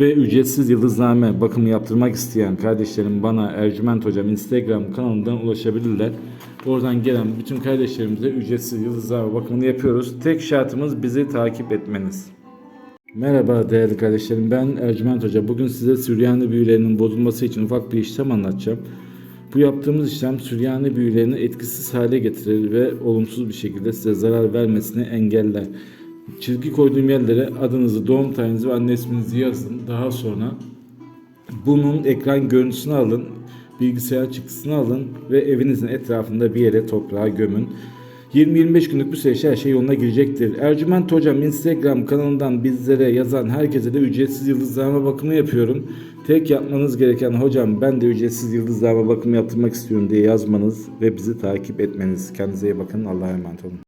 Ve ücretsiz yıldızname bakımı yaptırmak isteyen kardeşlerim bana Ercüment Hocam Instagram kanalından ulaşabilirler. Oradan gelen bütün kardeşlerimize ücretsiz yıldızname bakımını yapıyoruz. Tek şartımız bizi takip etmeniz. Merhaba değerli kardeşlerim ben Ercüment Hoca. Bugün size Süryani büyülerinin bozulması için ufak bir işlem anlatacağım. Bu yaptığımız işlem Süryani büyülerini etkisiz hale getirir ve olumsuz bir şekilde size zarar vermesini engeller. Çizgi koyduğum yerlere adınızı, doğum tarihinizi ve anne isminizi yazın. Daha sonra bunun ekran görüntüsünü alın, bilgisayar çıktısını alın ve evinizin etrafında bir yere toprağa gömün. 20-25 günlük bir süreçte her şey yoluna girecektir. Ercüment Hocam Instagram kanalından bizlere yazan herkese de ücretsiz yıldızlama bakımı yapıyorum. Tek yapmanız gereken hocam ben de ücretsiz yıldızlama bakımı yaptırmak istiyorum diye yazmanız ve bizi takip etmeniz. Kendinize iyi bakın. Allah'a emanet olun.